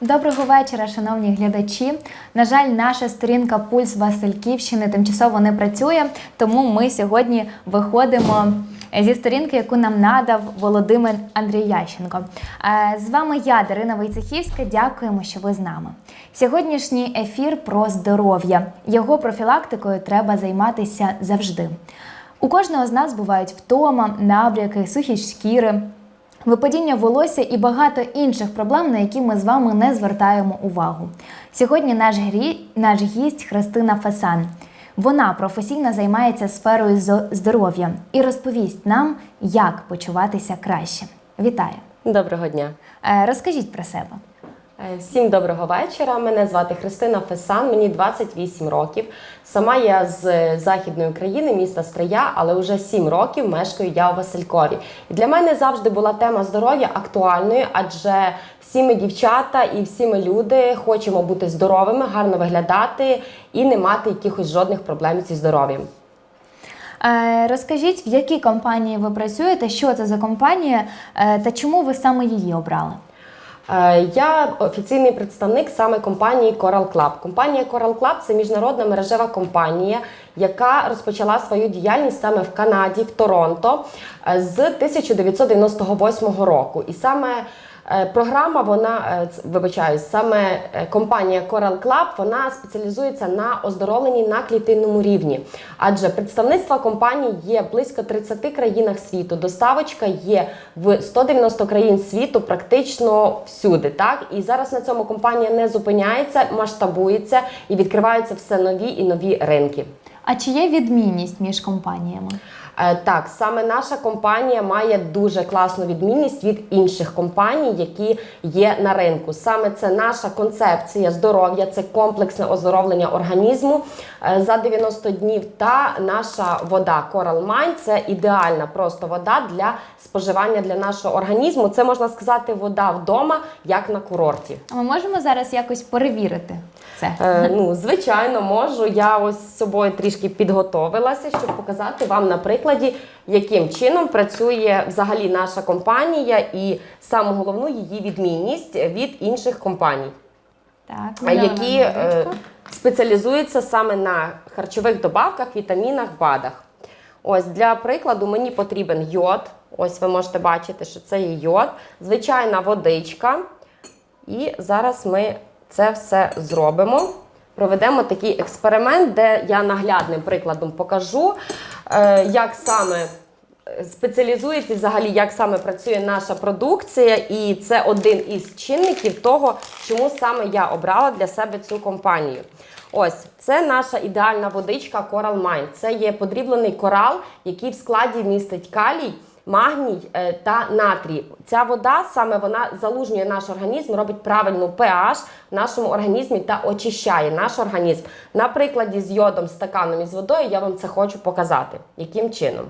Доброго вечора, шановні глядачі. На жаль, наша сторінка Пульс Васильківщини тимчасово не працює, тому ми сьогодні виходимо зі сторінки, яку нам надав Володимир Андріященко. Е, З вами я, Дарина Войцехівська. Дякуємо, що ви з нами. Сьогоднішній ефір про здоров'я. Його профілактикою треба займатися завжди. У кожного з нас бувають втома, набряки, сухі шкіри, випадіння волосся і багато інших проблем, на які ми з вами не звертаємо увагу. Сьогодні наш, грі... наш гість Христина Фасан. Вона професійно займається сферою здоров'я і розповість нам, як почуватися краще. Вітаю! Доброго дня. Е, Розкажіть про себе. Всім доброго вечора. Мене звати Христина Фесан, мені 28 років. Сама я з західної України, міста Стрия, але вже 7 років мешкаю я у Василькові. І для мене завжди була тема здоров'я актуальною, адже всі ми дівчата і всі ми люди хочемо бути здоровими, гарно виглядати і не мати якихось жодних проблем зі здоров'ям. Е, Розкажіть, в якій компанії ви працюєте, що це за компанія е, та чому ви саме її обрали? Е, Я офіційний представник саме компанії Coral Club. Компанія Coral Club – це міжнародна мережева компанія, яка розпочала свою діяльність саме в Канаді, в Торонто е, з 1998 року. І саме програма, вона е, вибачаюсь, саме е, компанія Coral Club, вона спеціалізується на оздоровленні на клітинному рівні. Адже представництва компанії є близько 30 країнах світу. Доставочка є в 190 країн світу, практично всюди. Так і зараз на цьому компанія не зупиняється, масштабується і відкриваються все нові і нові ринки. А чи є відмінність між компаніями? Е, Так, саме наша компанія має дуже класну відмінність від інших компаній, які є на ринку. Саме це наша концепція здоров'я, це комплексне оздоровлення організму е, за 90 днів. Та наша вода Coral Mine – це ідеальна просто вода для споживання для нашого організму. Це можна сказати, вода вдома, як на курорті. А ми можемо зараз якось перевірити це? Е, ну, звичайно, можу. Я ось з собою трішки підготовилася, щоб показати вам на прикладі, яким чином працює взагалі наша компанія і саме головну її відмінність від інших компаній, Так, які е, спеціалізуються саме на харчових добавках, вітамінах, БАДах. Ось для прикладу мені потрібен йод. Ось ви можете бачити, що це є йод, звичайна водичка. І зараз ми це все зробимо. Проведемо такий експеримент, де я наглядним прикладом покажу, як саме е, спеціалізується взагалі, як саме працює наша продукція. І це один із чинників того, чому саме я обрала для себе цю компанію. Ось це наша ідеальна водичка Coral Mine. Це є подріблений корал, який в складі містить калій магній е, та натрій. Ця вода саме вона залужнює наш організм, робить правильну pH в нашому організмі та очищає наш організм. На прикладі з йодом, стаканом із водою я вам це хочу показати. Яким чином?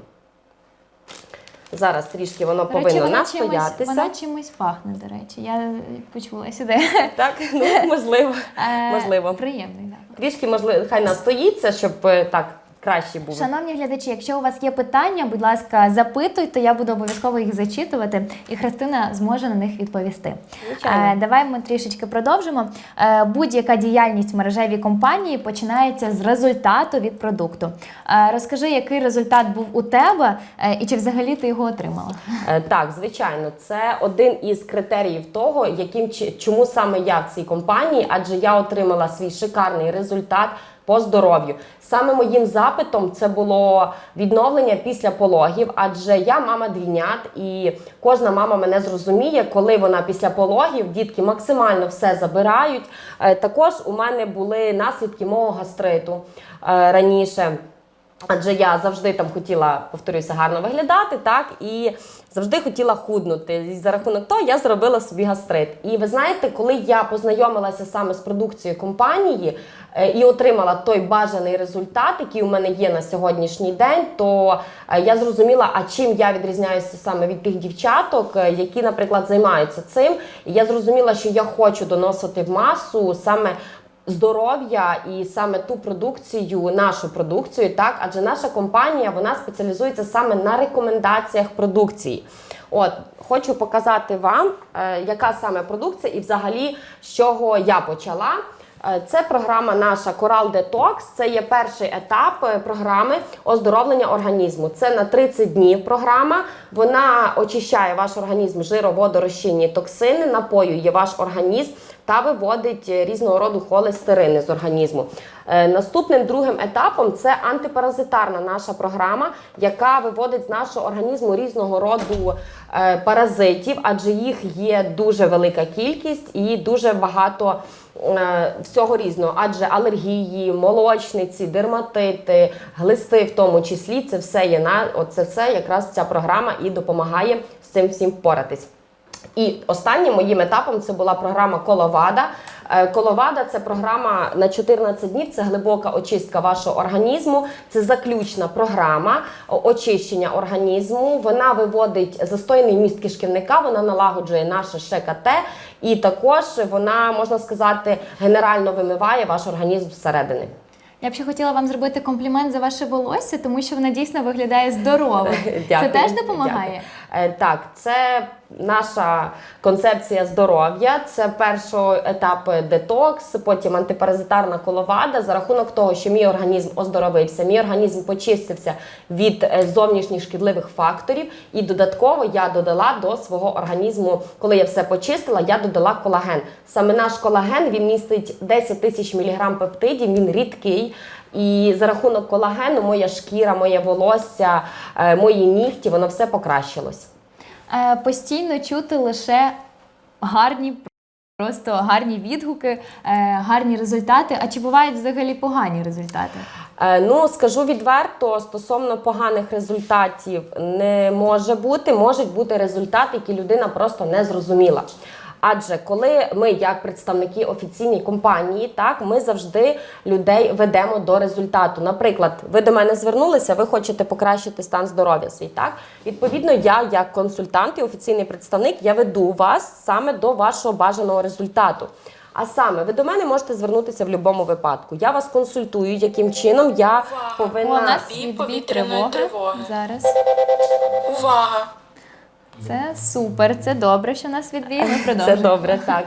Зараз трішки воно До речі, повинно вона чимось, настоятися. вона чимось пахне, до речі. Я почула сюди. Так, ну можливо. Е, Можливо. Приємний запах. Трішки можливо, хай настоїться, щоб е, так краще було. Шановні глядачі, якщо у вас є питання, будь ласка, запитуйте, я буду обов'язково їх зачитувати, і Христина зможе на них відповісти. Звичайно. Е, давай ми трішечки продовжимо. Е, будь-яка діяльність в мережевій компанії починається з результату від продукту. Е, розкажи, який результат був у тебе, е, і чи взагалі ти його отримала? Е, Так, звичайно, це один із критеріїв того, яким чому саме я в цій компанії, адже я отримала свій шикарний результат по здоров'ю. Саме моїм запитом це було відновлення після пологів, адже я мама двійнят, і кожна мама мене зрозуміє, коли вона після пологів дітки максимально все забирають. Е, Також у мене були наслідки мого гастриту е, раніше. Адже я завжди там хотіла, повторюся, гарно виглядати, так і завжди хотіла худнути. І за рахунок того я зробила собі гастрит. І ви знаєте, коли я познайомилася саме з продукцією компанії е, і отримала той бажаний результат, який у мене є на сьогоднішній день, то е, я зрозуміла, а чим я відрізняюся саме від тих дівчаток, е, які, наприклад, займаються цим. І я зрозуміла, що я хочу доносити в масу саме здоров'я і саме ту продукцію, нашу продукцію, так адже наша компанія вона спеціалізується саме на рекомендаціях продукції. От хочу показати вам, е, яка саме продукція і взагалі з чого я почала. Е, Це програма наша Coral Detox. Це є перший етап е, програми оздоровлення організму. Це на 30 днів програма. Вона очищає ваш організм жироводорозчинні токсини, напоює ваш організм та виводить різного роду холестерини з організму. Е, Наступним другим етапом це антипаразитарна наша програма, яка виводить з нашого організму різного роду е, паразитів, адже їх є дуже велика кількість і дуже багато е, всього різного, адже алергії, молочниці, дерматити, глисти, в тому числі, це все є на оце все якраз ця програма і допомагає з цим всім впоратись. І останнім моїм етапом це була програма Коловада. Е, Коловада це програма на 14 днів. Це глибока очистка вашого організму. Це заключна програма очищення організму. Вона виводить застойний міст кишківника, вона налагоджує наше ШКТ, і також вона можна сказати генерально вимиває ваш організм зсередини. Я б ще хотіла вам зробити комплімент за ваше волосся, тому що воно дійсно виглядає здоровим. Це теж допомагає. дякую. Е, Так, це наша концепція здоров'я. Це перший етап детокс, потім антипаразитарна коловада. За рахунок того, що мій організм оздоровився, мій організм почистився від е, зовнішніх шкідливих факторів. І додатково я додала до свого організму, коли я все почистила, я додала колаген. Саме наш колаген він містить 10 тисяч міліграм пептидів, він рідкий. І за рахунок колагену моя шкіра, моє волосся, е, мої нігті, воно все покращилось. Е, Постійно чути лише гарні, просто гарні відгуки, е, гарні результати. А чи бувають взагалі погані результати? Ну, скажу відверто, стосовно поганих результатів не може бути. Можуть бути результати, які людина просто не зрозуміла. Адже коли ми, як представники офіційної компанії, так ми завжди людей ведемо до результату. Наприклад, ви до мене звернулися, ви хочете покращити стан здоров'я свій. Так відповідно, я, як консультант і офіційний представник, я веду вас саме до вашого бажаного результату. А саме, ви до мене можете звернутися в будь-якому випадку. Я вас консультую, яким чином я О, у повинна. нас повітряної тривоги. тривоги. Зараз. Увага! Це супер, це добре, що нас відбій. Ми Це добре, так.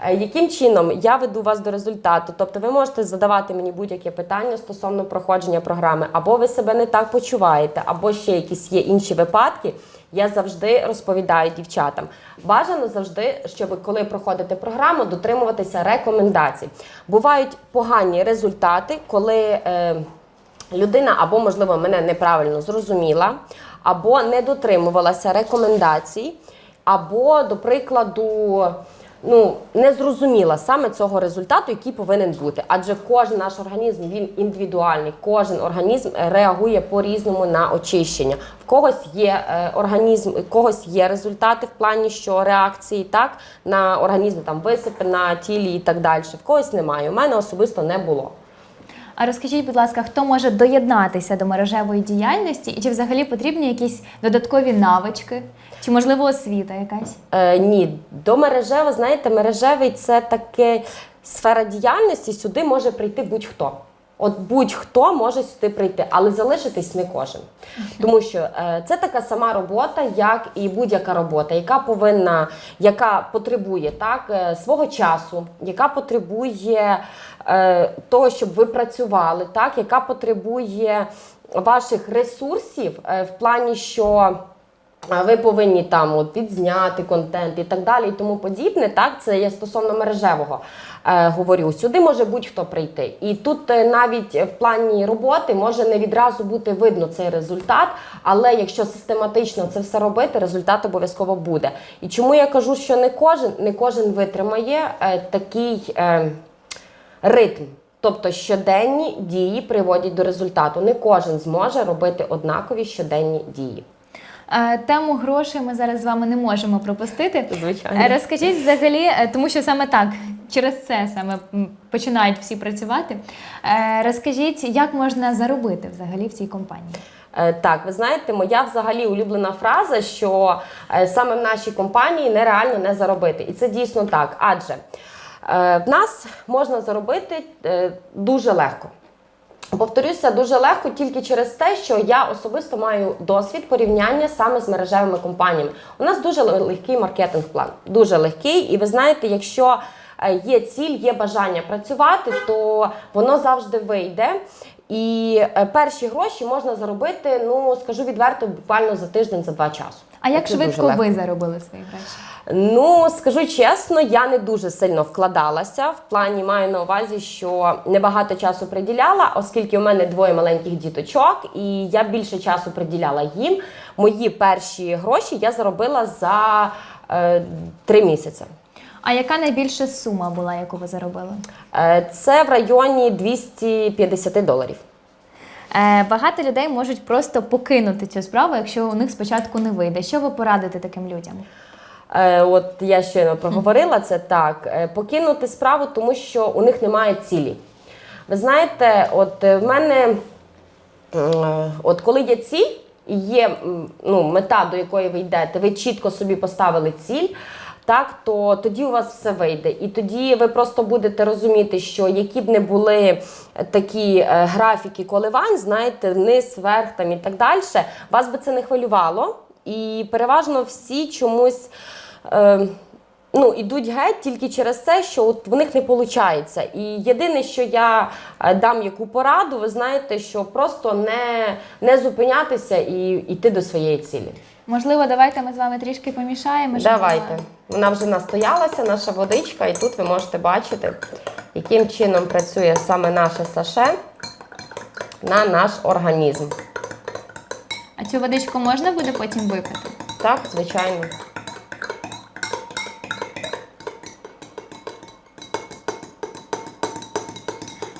Е, Яким чином я веду вас до результату? Тобто ви можете задавати мені будь-яке питання стосовно проходження програми, або ви себе не так почуваєте, або ще якісь є інші випадки. Я завжди розповідаю дівчатам. Бажано завжди, щоб коли проходите програму, дотримуватися рекомендацій. Бувають погані результати, коли. Е, людина або, можливо, мене неправильно зрозуміла, або не дотримувалася рекомендацій, або, до прикладу, ну, не зрозуміла саме цього результату, який повинен бути. Адже кожен наш організм він індивідуальний, кожен організм е, реагує по-різному на очищення. В когось є е, організм, в когось є результати в плані, що реакції так на організм там висипи на тілі і так далі. В когось немає. У мене особисто не було. А розкажіть, будь ласка, хто може доєднатися до мережевої діяльності, і чи взагалі потрібні якісь додаткові навички, чи можливо освіта якась? Е, ні, до мережево, знаєте, мережевий це таке сфера діяльності. Сюди може прийти будь-хто. От будь-хто може сюди прийти, але залишитись не кожен. Тому що е, це така сама робота, як і будь-яка робота, яка повинна, яка потребує так, е, свого часу, яка потребує е, того, щоб ви працювали, так, яка потребує ваших ресурсів е, в плані, що. Ви повинні там от відзняти контент і так далі, і тому подібне. Так, це я стосовно мережевого е, говорю. Сюди може будь-хто прийти. І тут е, навіть в плані роботи може не відразу бути видно цей результат, але якщо систематично це все робити, результат обов'язково буде. І чому я кажу, що не кожен, не кожен витримає е, такий. Е, ритм. Тобто щоденні дії приводять до результату. Не кожен зможе робити однакові щоденні дії. Е, Тему грошей ми зараз з вами не можемо пропустити. Звичайно. Е, Розкажіть взагалі, е, тому що саме так, через це саме починають всі працювати. Розкажіть, як можна заробити взагалі в цій компанії? Так, ви знаєте, моя взагалі улюблена фраза, що саме в нашій компанії нереально не заробити. І це дійсно так. Адже в нас можна заробити дуже легко. Повторюся, дуже легко тільки через те, що я особисто маю досвід порівняння саме з мережевими компаніями. У нас дуже легкий маркетинг-план, дуже легкий. І ви знаєте, якщо е, є ціль, є бажання працювати, то воно завжди вийде. І е, перші гроші можна заробити, ну скажу відверто, буквально за тиждень, за два часу. А як Це швидко ви заробили свої гроші? Ну, скажу чесно, я не дуже сильно вкладалася. В плані маю на увазі, що небагато часу приділяла, оскільки у мене двоє маленьких діточок, і я більше часу приділяла їм. Мої перші гроші я заробила за е, три місяці. А яка найбільша сума була, яку ви заробили? Е, це в районі 250 доларів. Е, багато людей можуть просто покинути цю справу, якщо у них спочатку не вийде. Що ви порадите таким людям? Е, от я щойно проговорила це так. Е, покинути справу, тому що у них немає цілі. Ви знаєте, от е, в мене, от коли є ціль і є ну, мета, до якої ви йдете, ви чітко собі поставили ціль. Так, то тоді у вас все вийде. І тоді ви просто будете розуміти, що які б не були такі графіки коливань, знаєте, вниз, вверх там і так далі, вас би це не хвилювало. І переважно всі чомусь е, ну, ідуть геть тільки через те, що от в них не виходить. І єдине, що я е, дам яку пораду, ви знаєте, що просто не, не зупинятися і йти до своєї цілі. Можливо, давайте ми з вами трішки помішаємо. Давайте. була- Вона вже настоялася, наша водичка, і тут ви можете бачити, яким чином працює саме наше саше на наш організм. А цю водичку можна буде потім випити? Так, звичайно.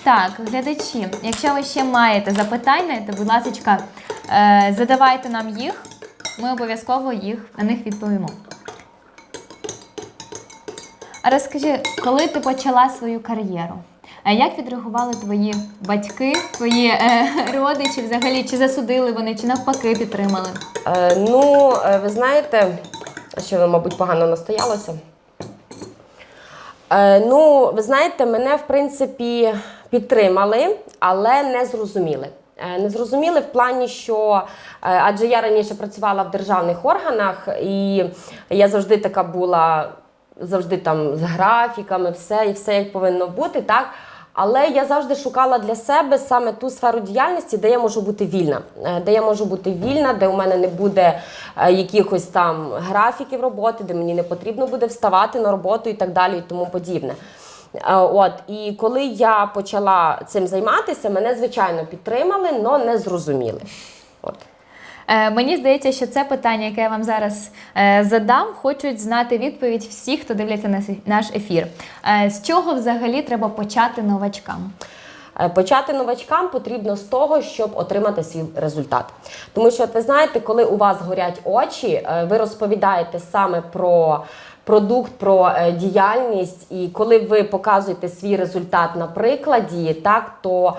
Так, глядачі, якщо ви ще маєте запитання, то, будь ласка, е, задавайте нам їх. Ми обов'язково їх на них відповімо. А розкажи, коли ти почала свою кар'єру? Як відреагували твої батьки, твої е, родичі взагалі? Чи засудили вони, чи навпаки підтримали? Е, ну, е, ви знаєте, що ви, мабуть, погано настоялося. Е, ну, ви знаєте, мене, в принципі, підтримали, але не зрозуміли. Е, Не зрозуміли в плані, що е, адже я раніше працювала в державних органах, і я завжди така була, завжди там з графіками, все і все як повинно бути, так. Але я завжди шукала для себе саме ту сферу діяльності, де я можу бути вільна, Е, де я можу бути вільна, де у мене не буде е, якихось там графіків роботи, де мені не потрібно буде вставати на роботу і так далі, і тому подібне. Е, От і коли я почала цим займатися, мене звичайно підтримали, але не зрозуміли. От. Е, мені здається, що це питання, яке я вам зараз е, задам, хочуть знати відповідь всі, хто дивляться наш ефір. Е, з чого взагалі треба почати новачкам? Почати новачкам потрібно з того, щоб отримати свій результат. Тому що, ви знаєте, коли у вас горять очі, ви розповідаєте саме про продукт, про діяльність, і коли ви показуєте свій результат на прикладі, так то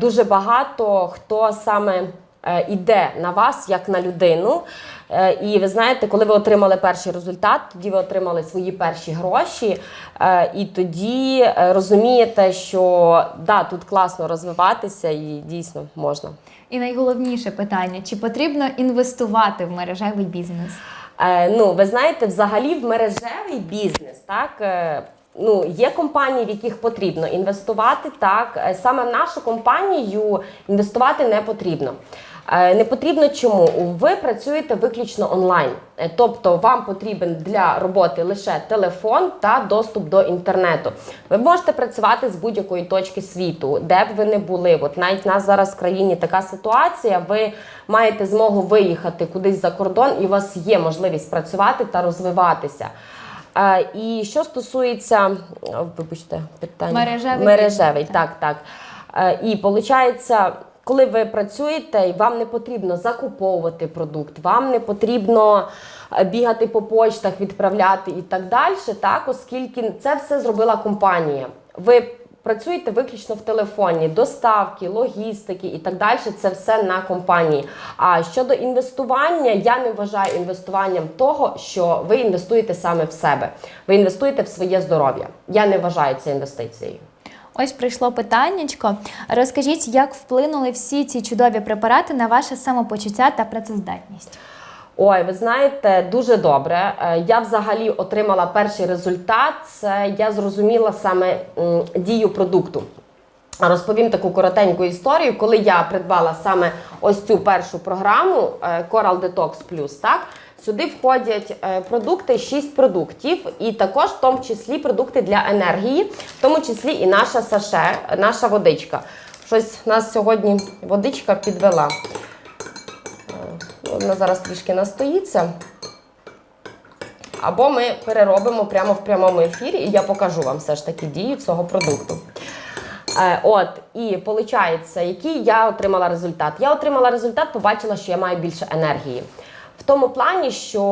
дуже багато хто саме е, іде на вас як на людину. Е, І ви знаєте, коли ви отримали перший результат, тоді ви отримали свої перші гроші, е, і тоді розумієте, що да, тут класно розвиватися і дійсно можна. І найголовніше питання: чи потрібно інвестувати в мережевий бізнес? Ну, ви знаєте, взагалі в мережевий бізнес, так. Ну, є компанії, в яких потрібно інвестувати. Так саме в нашу компанію інвестувати не потрібно. Е, Не потрібно чому? Ви працюєте виключно онлайн, Е, тобто вам потрібен для роботи лише телефон та доступ до інтернету. Ви можете працювати з будь-якої точки світу, де б ви не були. От навіть в нас зараз в країні така ситуація. Ви маєте змогу виїхати кудись за кордон, і у вас є можливість працювати та розвиватися. Е, І що стосується, вибачте, питання Мережевий мережевий, так, так. І виходить, коли ви працюєте, і вам не потрібно закуповувати продукт, вам не потрібно е, бігати по почтах, відправляти і так далі, так, оскільки це все зробила компанія. Ви працюєте виключно в телефоні, доставки, логістики і так далі. Це все на компанії. А щодо інвестування, я не вважаю інвестуванням того, що ви інвестуєте саме в себе. Ви інвестуєте в своє здоров'я. Я не вважаю це інвестицією. Ось прийшло питаннячко. Розкажіть, як вплинули всі ці чудові препарати на ваше самопочуття та працездатність? Ой, ви знаєте, дуже добре. Е, Я взагалі отримала перший результат. Це я зрозуміла саме дію продукту. Розповім таку коротеньку історію, коли я придбала саме ось цю першу програму е, Coral Detox Plus, так сюди входять е, продукти, 6 продуктів, і також в тому числі продукти для енергії, в тому числі і наша саше, наша водичка. Щось нас сьогодні водичка підвела. Е, Вона зараз трішки настоїться. Або ми переробимо прямо в прямому ефірі, і я покажу вам все ж таки дію цього продукту. Е, от, і виходить, який я отримала результат? Я отримала результат, побачила, що я маю більше енергії. В тому плані, що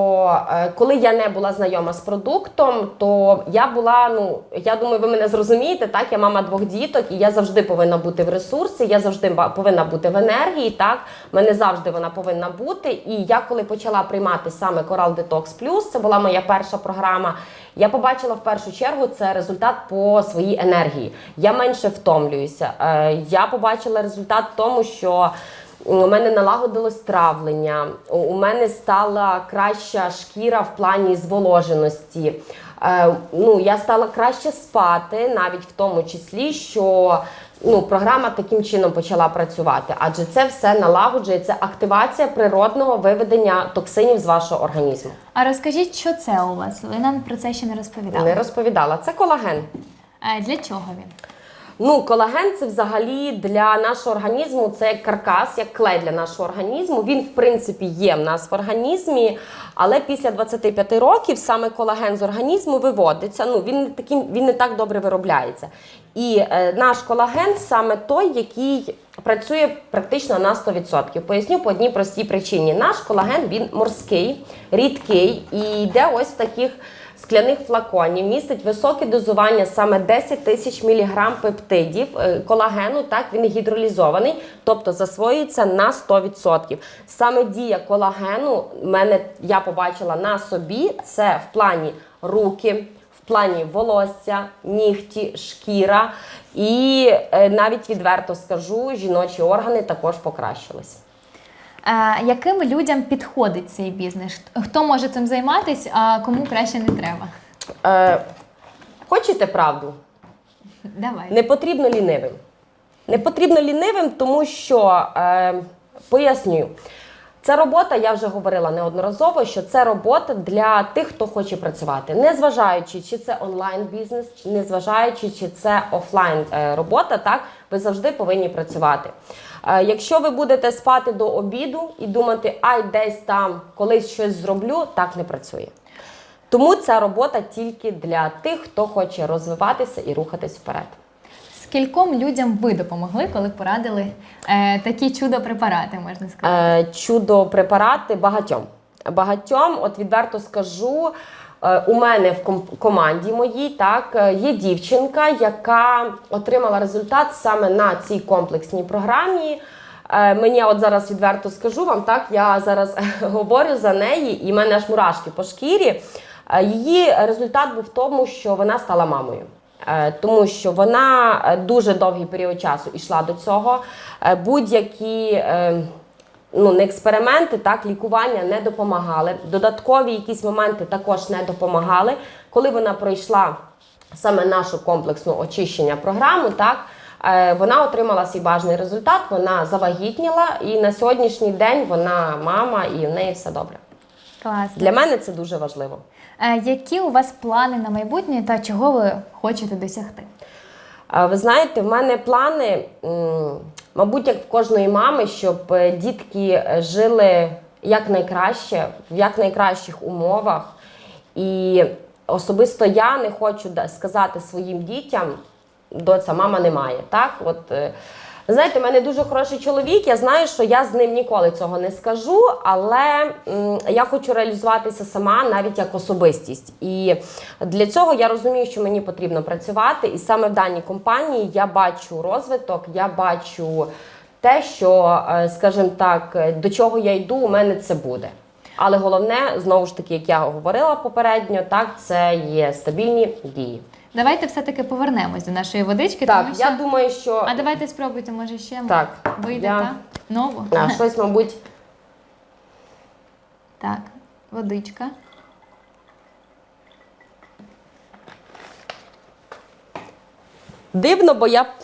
е, коли я не була знайома з продуктом, то я була, ну я думаю, ви мене зрозумієте, так я мама двох діток, і я завжди повинна бути в ресурсі, я завжди повинна бути в енергії. Так, мене завжди вона повинна бути. І я коли почала приймати саме Coral Detox Plus, це була моя перша програма. Я побачила в першу чергу це результат по своїй енергії. Я менше втомлююся. Е, Я побачила результат в тому, що у мене налагодилось травлення, у- мене стала краща шкіра в плані зволоженості. Е, ну, я стала краще спати, навіть в тому числі, що ну, програма таким чином почала працювати, адже це все налагоджує, це активація природного виведення токсинів з вашого організму. А розкажіть, що це у вас? Ви нам про це ще не розповідали. Не розповідала. Це колаген. Е, Для чого він? Ну, колаген це взагалі для нашого організму це як каркас, як клей для нашого організму. Він, в принципі, є в нас в організмі, але після 25 років саме колаген з організму виводиться. Ну, він не таким, він не так добре виробляється. І е, наш колаген саме той, який працює практично на 100%. Поясню по одній простій причині. Наш колаген він морський, рідкий і йде ось в таких скляних флаконів містить високе дозування саме 10 тисяч міліграм пептидів е, колагену. Так він гідролізований, тобто засвоюється на 100%. Саме дія колагену мене я побачила на собі. Це в плані руки. В плані волосся, нігті, шкіра, і е, навіть відверто скажу, жіночі органи також покращилися. Е, Яким людям підходить цей бізнес? Хто може цим займатися, а кому краще не треба? Е, хочете правду? Давай. Не потрібно лінивим. Не потрібно лінивим, тому що е, пояснюю. Це робота, я вже говорила неодноразово, що це робота для тих, хто хоче працювати, незважаючи, чи це онлайн бізнес, чи незважаючи, чи це офлайн е, робота, так ви завжди повинні працювати. Е, якщо ви будете спати до обіду і думати, ай, десь там колись щось зроблю, так не працює. Тому ця робота тільки для тих, хто хоче розвиватися і рухатись вперед. Скільком людям ви допомогли, коли порадили е, такі чудо-препарати, можна сказати? Е, чудо препарати багатьом. Багатьом, от відверто скажу. Е, У мене в команді моїй так е, є дівчинка, яка отримала результат саме на цій комплексній програмі. Е, Мені от зараз відверто скажу вам, так я зараз говорю за неї, і в мене аж мурашки по шкірі. Її результат був в тому, що вона стала мамою. Тому що вона дуже довгий період часу йшла до цього. Будь-які ну, не експерименти, так, лікування не допомагали. Додаткові якісь моменти також не допомагали. Коли вона пройшла саме нашу комплексну очищення програму, так, е, вона отримала свій бажаний результат, вона завагітніла, і на сьогоднішній день вона мама, і в неї все добре. Класно. Для мене це дуже важливо. Е, Які у вас плани на майбутнє та чого ви хочете досягти? А Ви знаєте, в мене плани, мабуть, як в кожної мами, щоб е, дітки е, жили якнайкраще, в якнайкращих умовах. І особисто я не хочу сказати своїм дітям, доця, мама немає. Так? От, е, знаєте, в мене дуже хороший чоловік. Я знаю, що я з ним ніколи цього не скажу, але я хочу реалізуватися сама навіть як особистість. І для цього я розумію, що мені потрібно працювати. І саме в даній компанії я бачу розвиток, я бачу те, що, е, скажімо так, до чого я йду, у мене це буде. Але головне, знову ж таки, як я говорила попередньо, так це є стабільні дії. Давайте все-таки повернемось до нашої водички. Так, тому я що... думаю, що А давайте спробуйте, може ще Так, вийде я- та нову. а, щось, мабуть, Так, водичка. дивно, бо я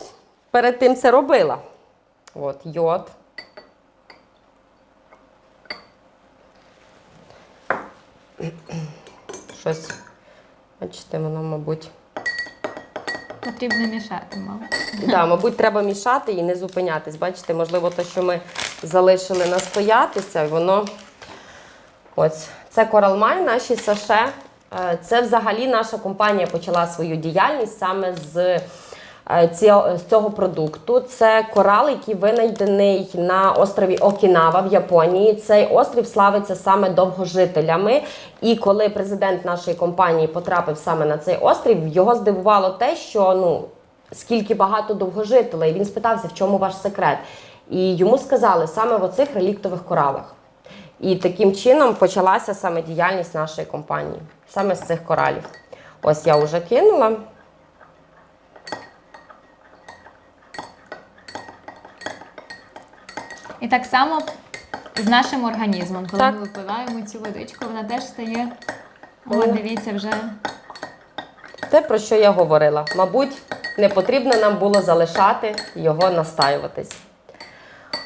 перед тим це робила. От, йод. Щось, бачите, воно, мабуть. Потрібно мішати, мабуть. Да, мабуть, треба мішати і не зупинятись. Бачите, можливо, те, що ми залишили настоятися, воно. Ось, це Коралмай, наші саше. Е, Це взагалі наша компанія почала свою діяльність саме з, з цього продукту. Це корал, який винайдений на острові Окінава в Японії. Цей острів славиться саме довгожителями. І коли президент нашої компанії потрапив саме на цей острів, його здивувало те, що ну скільки багато довгожителей. Він спитався, в чому ваш секрет. І йому сказали саме в оцих реліктових коралах. І таким чином почалася саме діяльність нашої компанії, саме з цих коралів. Ось я вже кинула. І так само з нашим організмом. Коли Так. ми випиваємо цю водичку, вона теж стає. О. О, дивіться, вже Те, про що я говорила. Мабуть, не потрібно нам було залишати його настаюватись.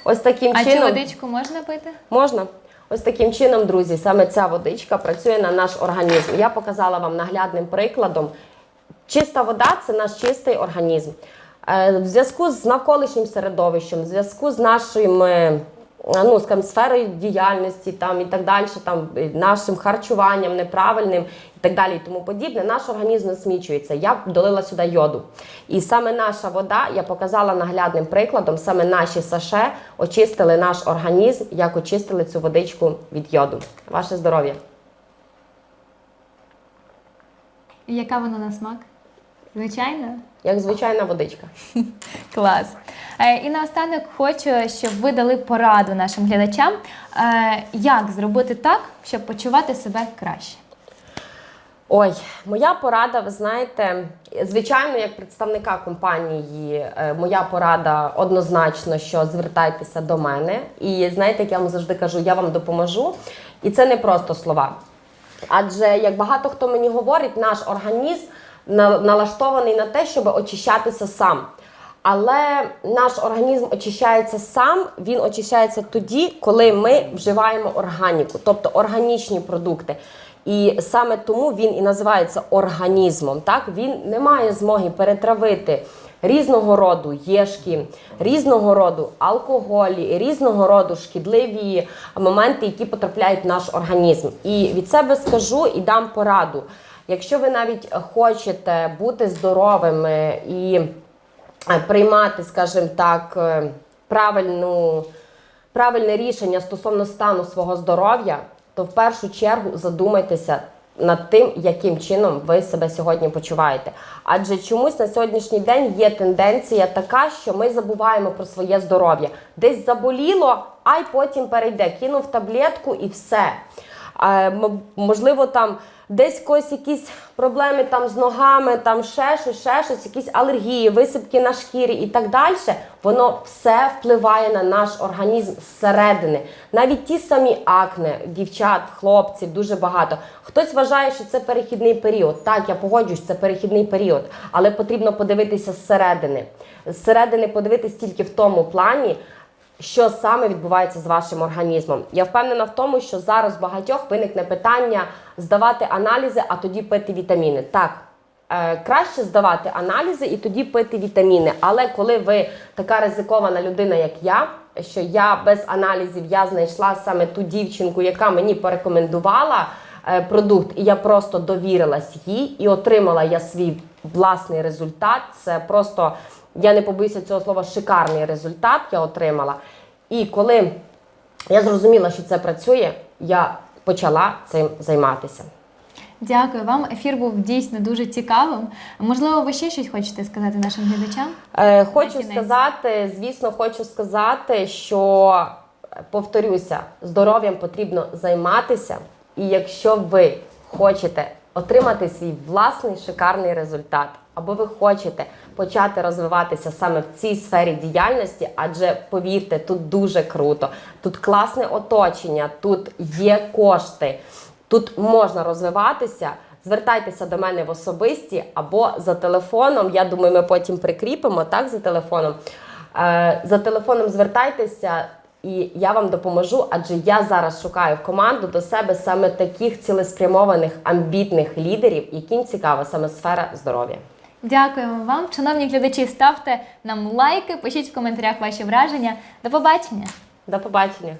Ось таким а цю водичку можна пити? Можна? Ось таким чином, друзі, саме ця водичка працює на наш організм. Я показала вам наглядним прикладом. Чиста вода це наш чистий організм. Е, В зв'язку з навколишнім середовищем, в зв'язку з нашим. е, Ну, скажімо, сферою діяльності там і так далі, там е, нашим харчуванням неправильним і так далі, і тому подібне, наш організм насмічується. Я долила сюди йоду. І саме наша вода, я показала наглядним прикладом, саме наші саше очистили наш організм, як очистили цю водичку від йоду. Ваше здоров'я! Яка вона на смак? Звичайно? Як звичайна водичка. Клас. Е, І наостанок хочу, щоб ви дали пораду нашим глядачам, е, як зробити так, щоб почувати себе краще. Ой, моя порада, ви знаєте, звичайно, як представника компанії, е, моя порада однозначно, що звертайтеся до мене. І знаєте, як я вам завжди кажу, я вам допоможу. І це не просто слова. Адже як багато хто мені говорить, наш організм налаштований на те, щоб очищатися сам. Але наш організм очищається сам, він очищається тоді, коли ми вживаємо органіку, тобто органічні продукти. І саме тому він і називається організмом. Так він не має змоги перетравити різного роду єшки, різного роду алкоголі, різного роду шкідливі моменти, які потрапляють в наш організм. І від себе скажу і дам пораду. Якщо ви навіть хочете бути здоровими і е, приймати, скажімо так, е, правильну, правильне рішення стосовно стану свого здоров'я, то в першу чергу задумайтеся над тим, яким чином ви себе сьогодні почуваєте. Адже чомусь на сьогоднішній день є тенденція така, що ми забуваємо про своє здоров'я. Десь заболіло, а й потім перейде. Кинув таблетку і все. Можливо, там десь когось якісь проблеми там з ногами, там ще щось, ще щось, якісь алергії, висипки на шкірі і так далі. Воно все впливає на наш організм зсередини. Навіть ті самі акне, дівчат, хлопців, дуже багато. Хтось вважає, що це перехідний період. Так, я погоджуюсь, це перехідний період, але потрібно подивитися зсередини. Зсередини подивитись тільки в тому плані що саме відбувається з вашим організмом. Я впевнена в тому, що зараз багатьох виникне питання здавати аналізи, а тоді пити вітаміни. Так. е, Краще здавати аналізи і тоді пити вітаміни. Але коли ви така ризикована людина, як я, що я без аналізів я знайшла саме ту дівчинку, яка мені порекомендувала е, продукт, і я просто довірилась їй і отримала я свій власний результат. Це просто я не побоюся цього слова, шикарний результат я отримала. І коли я зрозуміла, що це працює, я почала цим займатися. Дякую вам. Ефір був дійсно дуже цікавим. Можливо, ви ще щось хочете сказати нашим глядачам? Е, хочу сказати, звісно, хочу сказати, що повторюся, здоров'ям потрібно займатися. І якщо ви хочете отримати свій власний шикарний результат, або ви хочете почати розвиватися саме в цій сфері діяльності, адже повірте, тут дуже круто, тут класне оточення, тут є кошти, тут можна розвиватися. Звертайтеся до мене в особисті або за телефоном. Я думаю, ми потім прикріпимо так за телефоном. Е, за телефоном звертайтеся, і я вам допоможу, адже я зараз шукаю в команду до себе саме таких цілеспрямованих амбітних лідерів, яким цікава саме сфера здоров'я. Дякуємо вам, шановні глядачі. Ставте нам лайки, пишіть в коментарях ваші враження. До побачення! До побачення!